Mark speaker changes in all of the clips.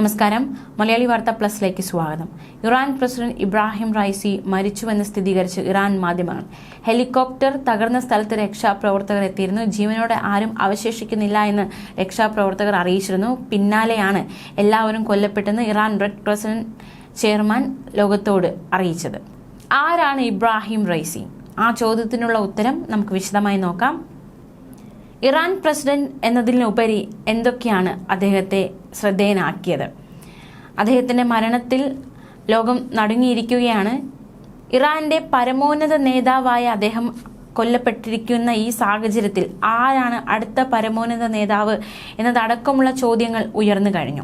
Speaker 1: നമസ്കാരം. മലയാളി വാർത്ത പ്ലസിലേക്ക് സ്വാഗതം. ഇറാൻ പ്രസിഡന്റ് ഇബ്രാഹിം റൈസി മരിച്ചുവെന്ന് സ്ഥിരീകരിച്ച് ഇറാൻ മാധ്യമങ്ങൾ. ഹെലികോപ്റ്റർ തകർന്ന സ്ഥലത്ത് രക്ഷാപ്രവർത്തകർ എത്തിയിരുന്നു. ജീവനോടെ ആരും അവശേഷിക്കുന്നില്ല എന്ന് രക്ഷാപ്രവർത്തകർ അറിയിച്ചിരുന്നു. പിന്നാലെയാണ് എല്ലാവരും കൊല്ലപ്പെട്ടെന്ന് ഇറാൻ റെഡ് പ്രസിഡന്റ് ചെയർമാൻ ലോകത്തോട് അറിയിച്ചത്. ആരാണ് ഇബ്രാഹിം റൈസി? ആ ചോദ്യത്തിനുള്ള ഉത്തരം നമുക്ക് വിശദമായി നോക്കാം. ഇറാൻ പ്രസിഡന്റ് എന്നതിനുപരി എന്തൊക്കെയാണ് അദ്ദേഹത്തെ ശ്രദ്ധേയനാക്കിയത്? അദ്ദേഹത്തിന്റെ മരണത്തിൽ ലോകം നടുങ്ങിയിരിക്കുകയാണ്. ഇറാന്റെ പരമോന്നത നേതാവായ അദ്ദേഹം കൊല്ലപ്പെട്ടിരിക്കുന്ന ഈ സാഹചര്യത്തിൽ ആരാണ് അടുത്ത പരമോന്നത നേതാവ് എന്നതടക്കമുള്ള ചോദ്യങ്ങൾ ഉയർന്നു കഴിഞ്ഞു.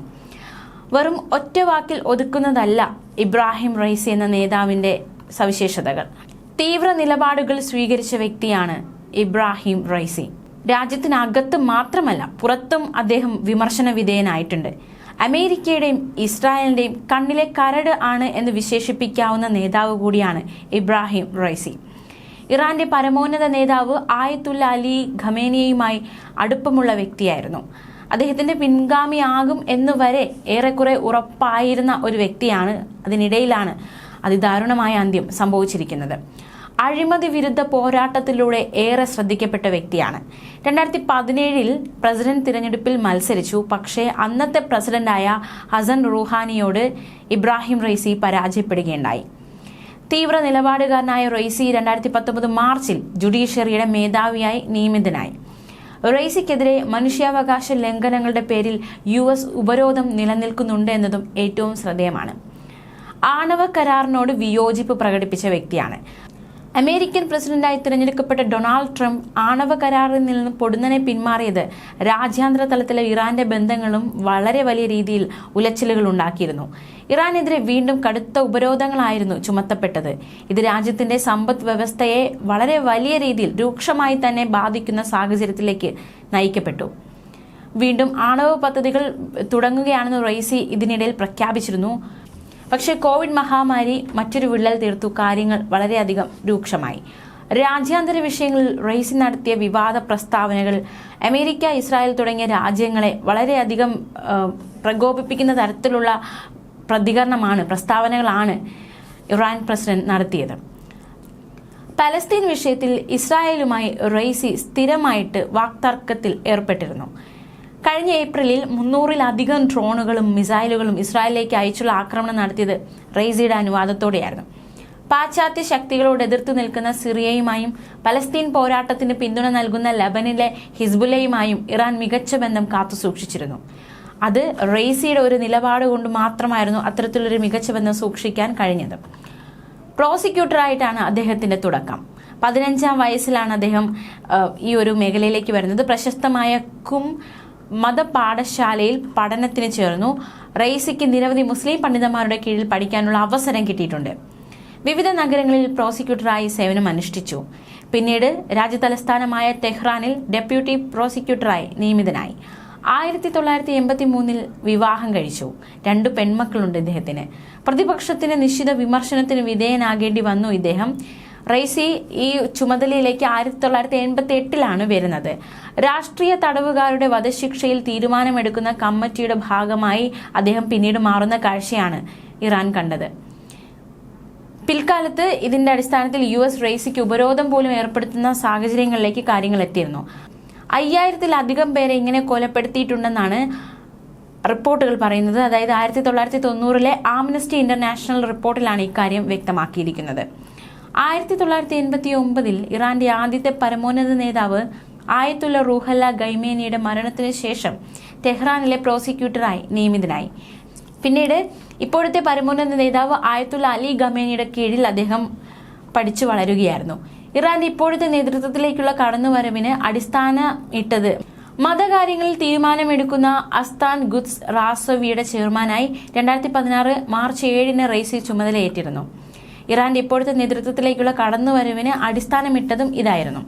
Speaker 1: വെറും ഒറ്റ വാക്കിൽ ഒതുക്കുന്നതല്ല ഇബ്രാഹിം റൈസി എന്ന നേതാവിന്റെ സവിശേഷതകൾ. തീവ്ര നിലപാടുകൾ സ്വീകരിച്ച വ്യക്തിയാണ് ഇബ്രാഹിം റൈസി രാജ്യത്തിനകത്ത് മാത്രമല്ല പുറത്തും അദ്ദേഹം വിമർശന വിധേയനായിട്ടുണ്ട്. അമേരിക്കയുടെയും ഇസ്രായേലിന്റെയും കണ്ണിലെ കരട് ആണ് എന്ന് വിശേഷിപ്പിക്കാവുന്ന നേതാവ് കൂടിയാണ് ഇബ്രാഹിം റൈസി. ഇറാന്റെ പരമോന്നത നേതാവ് ആയത്തുല്ല അലി ഖമേനിയുമായി അടുപ്പമുള്ള വ്യക്തിയായിരുന്നു. അദ്ദേഹത്തിന്റെ പിൻഗാമിയാകും എന്ന് വരെ ഏറെക്കുറെ ഉറപ്പായിരുന്ന ഒരു വ്യക്തിയാണ്. അതിനിടയിലാണ് അതിദാരുണമായ അന്ത്യം സംഭവിച്ചിരിക്കുന്നത്. അഴിമതി വിരുദ്ധ പോരാട്ടത്തിലൂടെ ഏറെ ശ്രദ്ധിക്കപ്പെട്ട വ്യക്തിയാണ്. രണ്ടായിരത്തി പതിനേഴിൽ പ്രസിഡന്റ് തിരഞ്ഞെടുപ്പിൽ മത്സരിച്ചു. പക്ഷേ അന്നത്തെ പ്രസിഡന്റായ ഹസൻ റുഹാനിയോട് ഇബ്രാഹിം റൈസി പരാജയപ്പെടുകയുണ്ടായി. തീവ്ര നിലപാടുകാരനായ റൈസി രണ്ടായിരത്തി പത്തൊമ്പത് മാർച്ചിൽ ജുഡീഷ്യറിയുടെ മേധാവിയായി നിയമിതനായി. റൈസിക്കെതിരെ മനുഷ്യാവകാശ ലംഘനങ്ങളുടെ പേരിൽ യു എസ് ഉപരോധം നിലനിൽക്കുന്നുണ്ട് എന്നതും ഏറ്റവും ശ്രദ്ധേയമാണ്. ആണവ കരാറിനോട് വിയോജിപ്പ് പ്രകടിപ്പിച്ച വ്യക്തിയാണ്. അമേരിക്കൻ പ്രസിഡന്റായി തിരഞ്ഞെടുക്കപ്പെട്ട ഡൊണാൾഡ് ട്രംപ് ആണവ കരാറിൽ നിന്ന് പൊടുന്നനെ പിന്മാറിയത് രാജ്യാന്തര തലത്തിലെ ഇറാന്റെ ബന്ധങ്ങളും വളരെ വലിയ രീതിയിൽ ഉലച്ചിലുകൾ ഉണ്ടാക്കിയിരുന്നു. ഇറാനെതിരെ വീണ്ടും കടുത്ത ഉപരോധങ്ങളായിരുന്നു ചുമത്തപ്പെട്ടത്. ഇത് രാജ്യത്തിന്റെ സമ്പദ് വ്യവസ്ഥയെ വളരെ വലിയ രീതിയിൽ രൂക്ഷമായി തന്നെ ബാധിക്കുന്ന സാഹചര്യത്തിലേക്ക് നയിക്കപ്പെട്ടു. വീണ്ടും ആണവ പദ്ധതികൾ തുടങ്ങുകയാണെന്ന് റൈസി ഇതിനിടയിൽ പ്രഖ്യാപിച്ചിരുന്നു. പക്ഷേ കോവിഡ് മഹാമാരി മറ്റൊരു വിള്ളൽ തീർത്തു. കാര്യങ്ങൾ വളരെയധികം രൂക്ഷമായി. രാജ്യാന്തര വിഷയങ്ങളിൽ റൈസി നടത്തിയ വിവാദ പ്രസ്താവനകൾ അമേരിക്ക ഇസ്രായേൽ തുടങ്ങിയ രാജ്യങ്ങളെ വളരെയധികം പ്രകോപിപ്പിക്കുന്ന തരത്തിലുള്ള പ്രതികരണമാണ് പ്രസ്താവനകളാണ് ഇറാൻ പ്രസിഡന്റ് നടത്തിയത്. പലസ്തീൻ വിഷയത്തിൽ ഇസ്രായേലുമായി റൈസി സ്ഥിരമായിട്ട് വാക്തർക്കത്തിൽ ഏർപ്പെട്ടിരുന്നു. കഴിഞ്ഞ ഏപ്രിലിൽ മുന്നൂറിലധികം ഡ്രോണുകളും മിസൈലുകളും ഇസ്രായേലിലേക്ക് അയച്ചുള്ള ആക്രമണം നടത്തിയത് റെയ്സിയുടെ അനുവാദത്തോടെയായിരുന്നു. പാശ്ചാത്യ ശക്തികളോട് എതിർത്ത് നിൽക്കുന്ന സിറിയയുമായും പലസ്തീൻ പോരാട്ടത്തിന് പിന്തുണ നൽകുന്ന ലബനിലെ ഹിസ്ബുലയുമായും ഇറാൻ മികച്ച ബന്ധം കാത്തുസൂക്ഷിച്ചിരുന്നു. അത് റെയ്സിയുടെ ഒരു നിലപാട് കൊണ്ട് മാത്രമായിരുന്നു അത്തരത്തിലൊരു മികച്ച ബന്ധം സൂക്ഷിക്കാൻ കഴിഞ്ഞത്. പ്രോസിക്യൂട്ടറായിട്ടാണ് അദ്ദേഹത്തിന്റെ തുടക്കം. പതിനഞ്ചാം വയസ്സിലാണ് അദ്ദേഹം ഈ ഒരു മേഖലയിലേക്ക് വരുന്നത്. പ്രശസ്തമായ കും മതപാഠശാലയിൽ പഠനത്തിന് ചേർന്നു. റെയ്സിക്ക് നിരവധി മുസ്ലിം പണ്ഡിതന്മാരുടെ കീഴിൽ പഠിക്കാനുള്ള അവസരം കിട്ടിയിട്ടുണ്ട്. വിവിധ നഗരങ്ങളിൽ പ്രോസിക്യൂട്ടറായി സേവനം അനുഷ്ഠിച്ചു. പിന്നീട് രാജ്യതലസ്ഥാനമായ തെഹ്റാനിൽ ഡെപ്യൂട്ടി പ്രോസിക്യൂട്ടറായി നിയമിതനായി. ആയിരത്തി തൊള്ളായിരത്തി എൺപത്തി മൂന്നിൽ വിവാഹം കഴിച്ചു. രണ്ടു പെൺമക്കളുണ്ട് ഇദ്ദേഹത്തിന്. പ്രതിപക്ഷത്തിന് നിശ്ചിത വിമർശനത്തിന് വിധേയനാകേണ്ടി വന്നു ഇദ്ദേഹം. റൈസി ഈ ചുമതലയിലേക്ക് ആയിരത്തി തൊള്ളായിരത്തി എൺപത്തി എട്ടിലാണ് വരുന്നത്. രാഷ്ട്രീയ തടവുകാരുടെ വധശിക്ഷയിൽ തീരുമാനമെടുക്കുന്ന കമ്മിറ്റിയുടെ ഭാഗമായി അദ്ദേഹം പിന്നീട് മാറുന്ന കാഴ്ചയാണ് ഇറാൻ കണ്ടത്. പിൽക്കാലത്ത് ഇതിന്റെ അടിസ്ഥാനത്തിൽ യു എസ് റേസിക്ക് ഉപരോധം പോലും ഏർപ്പെടുത്തുന്ന സാഹചര്യങ്ങളിലേക്ക് കാര്യങ്ങൾ എത്തിയിരുന്നു. അയ്യായിരത്തിലധികം പേരെ ഇങ്ങനെ കൊലപ്പെടുത്തിയിട്ടുണ്ടെന്നാണ് റിപ്പോർട്ടുകൾ പറയുന്നത്. അതായത് ആയിരത്തി തൊള്ളായിരത്തി തൊണ്ണൂറിലെ ആംനസ്റ്റി ഇന്റർനാഷണൽ റിപ്പോർട്ടിലാണ് ഇക്കാര്യം വ്യക്തമാക്കിയിരിക്കുന്നത്. ആയിരത്തി തൊള്ളായിരത്തി എൺപത്തി ഒമ്പതിൽ ഇറാന്റെ ആദ്യത്തെ പരമോന്നത നേതാവ് ആയത്തുള്ള റൂഹല്ല ഗൈമേനിയുടെ മരണത്തിന് ശേഷം ടെഹ്റാനിലെ പ്രോസിക്യൂട്ടറായി നിയമിതനായി. പിന്നീട് ഇപ്പോഴത്തെ പരമോന്നത നേതാവ് ആയത്തുള്ള അലി ഗമേനിയുടെ കീഴിൽ അദ്ദേഹം പഠിച്ചു വളരുകയായിരുന്നു. ഇറാന്റെ ഇപ്പോഴത്തെ നേതൃത്വത്തിലേക്കുള്ള കടന്നുവരവിന് അടിസ്ഥാന ഇട്ടത് മതകാര്യങ്ങളിൽ തീരുമാനമെടുക്കുന്ന അസ്താൻ ഗുദ്സ് റാസവിയുടെ ചെയർമാനായി രണ്ടായിരത്തി പതിനാറ് മാർച്ച് ഏഴിന് റേസി ചുമതലയേറ്റിരുന്നു. ഇറാന്റെ ഇപ്പോഴത്തെ നേതൃത്വത്തിലേക്കുള്ള കടന്നുവരവിന് അടിസ്ഥാനമിട്ടതും ഇതായിരുന്നു.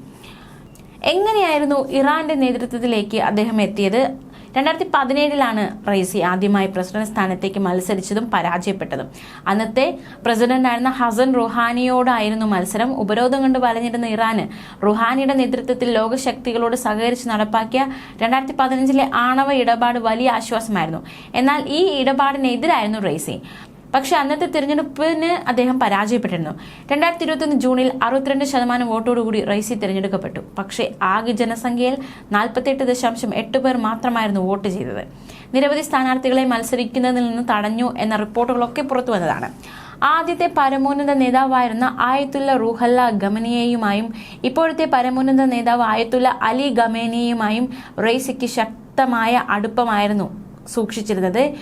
Speaker 1: എങ്ങനെയായിരുന്നു ഇറാന്റെ നേതൃത്വത്തിലേക്ക് അദ്ദേഹം എത്തിയത്? രണ്ടായിരത്തി പതിനേഴിലാണ് റൈസി ആദ്യമായി പ്രസിഡന്റ് സ്ഥാനത്തേക്ക് മത്സരിച്ചതും പരാജയപ്പെട്ടതും. അന്നത്തെ പ്രസിഡന്റായിരുന്ന ഹസൻ റുഹാനിയോടായിരുന്നു മത്സരം. ഉപരോധം കൊണ്ട് വലഞ്ഞിരുന്ന ഇറാന് റുഹാനിയുടെ നേതൃത്വത്തിൽ ലോകശക്തികളോട് സഹകരിച്ച് നടപ്പാക്കിയ രണ്ടായിരത്തി പതിനഞ്ചിലെ ആണവ ഇടപാട് വലിയ ആശ്വാസമായിരുന്നു. എന്നാൽ ഈ ഇടപാടിനെതിരായിരുന്നു റൈസി പക്ഷെ അന്നത്തെ തിരഞ്ഞെടുപ്പിന് അദ്ദേഹം പരാജയപ്പെട്ടിരുന്നു. രണ്ടായിരത്തി ഇരുപത്തൊന്ന് ജൂണിൽ അറുപത്തിരണ്ട് ശതമാനം വോട്ടോടുകൂടി റൈസി തിരഞ്ഞെടുക്കപ്പെട്ടു. പക്ഷേ ആകെ ജനസംഖ്യയിൽ നാൽപ്പത്തെട്ട് ദശാംശം എട്ട് പേർ മാത്രമായിരുന്നു വോട്ട് ചെയ്തത്. നിരവധി സ്ഥാനാർത്ഥികളെ മത്സരിക്കുന്നതിൽ നിന്ന് തടഞ്ഞു എന്ന റിപ്പോർട്ടുകളൊക്കെ പുറത്തു വന്നതാണ്. ആദ്യത്തെ പരമോന്നത നേതാവായിരുന്ന ആയത്തുല്ല റുഹല്ല ഗമനിയയുമായും ഇപ്പോഴത്തെ പരമോന്നത നേതാവ് ആയത്തുല്ല അലി ഗമേനിയുമായും റൈസിക്ക് ശക്തമായ അടുപ്പമായിരുന്നു സൂക്ഷിച്ചിരുന്നത്.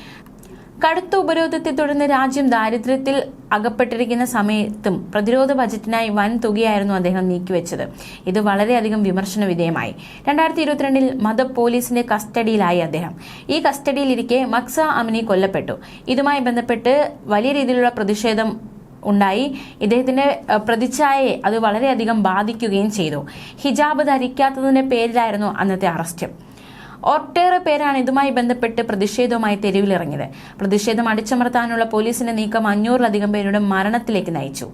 Speaker 1: കടുത്ത ഉപരോധത്തെ തുടർന്ന് രാജ്യം ദാരിദ്ര്യത്തിൽ അകപ്പെട്ടിരിക്കുന്ന സമയത്തും പ്രതിരോധ ബജറ്റിനായി വൻ തുകയായിരുന്നു അദ്ദേഹം നീക്കിവെച്ചത്. ഇത് വളരെയധികം വിമർശന വിധേയമായി. രണ്ടായിരത്തി ഇരുപത്തിരണ്ടിൽ മത പോലീസിന്റെ കസ്റ്റഡിയിലായി അദ്ദേഹം. ഈ കസ്റ്റഡിയിലിരിക്കെ മക്സ അമിനി കൊല്ലപ്പെട്ടു. ഇതുമായി ബന്ധപ്പെട്ട് വലിയ രീതിയിലുള്ള പ്രതിഷേധം ഉണ്ടായി. ഇദ്ദേഹത്തിന്റെ പ്രതിച്ഛായയെ അത് വളരെയധികം ബാധിക്കുകയും ചെയ്തു. ഹിജാബ് ധരിക്കാത്തതിന്റെ പേരിലായിരുന്നു അന്നത്തെ അറസ്റ്റ്. ഒട്ടേറെ പേരാണ് ഇതുമായി ബന്ധപ്പെട്ട് പ്രതിഷേധവുമായി തെരുവിലിറങ്ങിയത് പ്രതിഷേധം അടിച്ചമർത്താനുള്ള പോലീസിന്റെ നീക്കം അഞ്ഞൂറിലധികം പേരുടെ മരണത്തിലേക്ക് നയിച്ചു.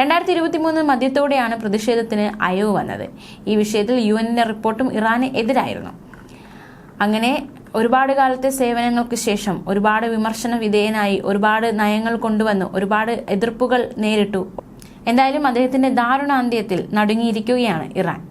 Speaker 1: രണ്ടായിരത്തി ഇരുപത്തി മൂന്ന് മധ്യത്തോടെയാണ് പ്രതിഷേധത്തിന് അയവ് വന്നത്. ഈ വിഷയത്തിൽ യു എന്നിന്റെ റിപ്പോർട്ടും ഇറാന് എതിരായിരുന്നു. അങ്ങനെ ഒരുപാട് കാലത്തെ സേവനങ്ങൾക്ക് ശേഷം ഒരുപാട് വിമർശന വിധേയനായി ഒരുപാട് നയങ്ങൾ കൊണ്ടുവന്നു ഒരുപാട് എതിർപ്പുകൾ നേരിട്ടു. എന്തായാലും അദ്ദേഹത്തിന്റെ ദാരുണാന്ത്യത്തിൽ നടുങ്ങിയിരിക്കുകയാണ് ഇറാൻ.